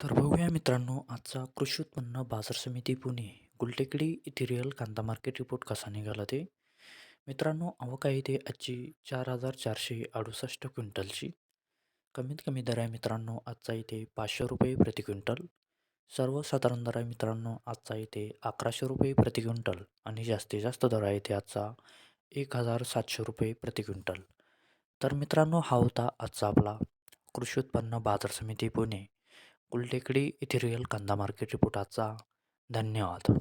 तर बघूया मित्रांनो आजचा कृषी उत्पन्न बाजार समिती पुणे गुलटेकडी इथेरियल रिअल कांदा मार्केट रिपोर्ट कसा निघाला ते? मित्रांनो आवक आहे ते आजची चार हजार चारशे अडुसष्ट क्विंटलची. कमीत कमी दर आहे मित्रांनो आजचा इथे पाचशे रुपये प्रति क्विंटल. सर्वसाधारण दर आहे मित्रांनो आजचा इथे अकराशे रुपये प्रति क्विंटल आणि जास्तीत जास्त दर आहे ते आजचा एक हजार सातशे रुपये प्रति क्विंटल. तर मित्रांनो हा होता आजचा आपला कृषी उत्पन्न बाजार समिती पुणे. कुलटेकडी इथे रिअल कांदा मार्केट रिपोर्ट आजचा धन्यवाद.